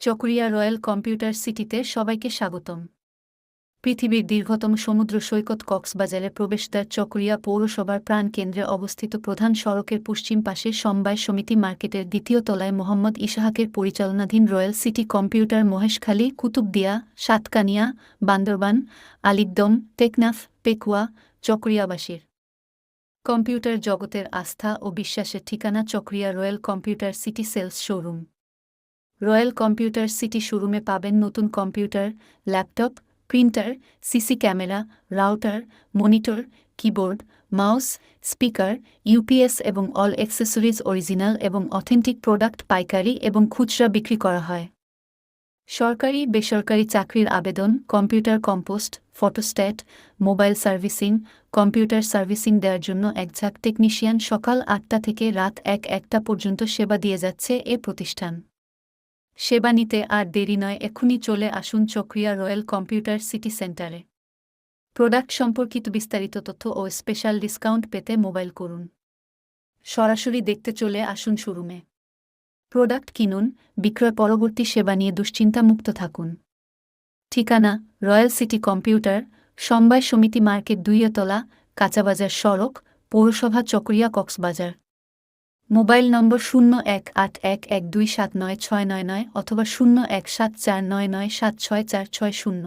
Chakaria royal computer সিটিতে সবাইকে স্বাগতম। পৃথিবীর দীর্ঘতম সমুদ্র সৈকত কক্সবাজারে প্রবেশদ্বার চকরিয়া পৌরসভার প্রাণকেন্দ্রে অবস্থিত প্রধান সড়কের পশ্চিম পাশে সমবায় সমিতি মার্কেটের দ্বিতীয় তলায় মোহাম্মদ ইশাহাকের পরিচালনাধীন royal city computer Moheshkhali, Kutubdia, Satkania, Bandarban, Alikadam, Teknaf, Pekua, চকরিয়াবাসীর। Computer জগতের আস্থা ও বিশ্বাসের ঠিকানা Chakaria royal computer city sales showroom. Royal computer city শোরুমে পাবেন নতুন computer, laptop, printer, CC camera, router, monitor, keyboard, mouse, speaker, UPS এবং all accessories original এবং অথেন্টিক প্রোডাক্ট পাইকারি এবং খুচরা বিক্রি করা হয়। সরকারি, বেসরকারি চাকরির আবেদন, computer compose, photostat, mobile servicing, computer servicing দেওয়ার জন্য একঝাক টেকনিশিয়ান সকাল আটটা থেকে রাত এক একটা পর্যন্ত সেবা দিয়ে যাচ্ছে এ প্রতিষ্ঠান। সেবা নিতে আর দেরি নয় এক্ষুনি চলে আসুন চক্রিয়া রয়্যাল কম্পিউটার সিটি সেন্টারে। প্রোডাক্ট সম্পর্কিত বিস্তারিত তথ্য ও স্পেশাল ডিসকাউন্ট পেতে মোবাইল করুন। সরাসরি দেখতে চলে আসুন শোরুমে। প্রোডাক্ট কিনুন, বিক্রয় পরবর্তী সেবা নিয়ে দুশ্চিন্তা মুক্ত থাকুন। ঠিকানা, রয়্যাল সিটি কম্পিউটার সমবায় সমিতি মার্কেট দুইয়তলা কাঁচাবাজার সড়ক, পৌরসভা চকরিয়া কক্সবাজার। মোবাইল নম্বর শূন্য এক আট এক এক দুই সাত নয় ছয় নয় নয় অথবা শূন্য এক সাত চার নয় নয় সাত ছয় চার ছয় শূন্য।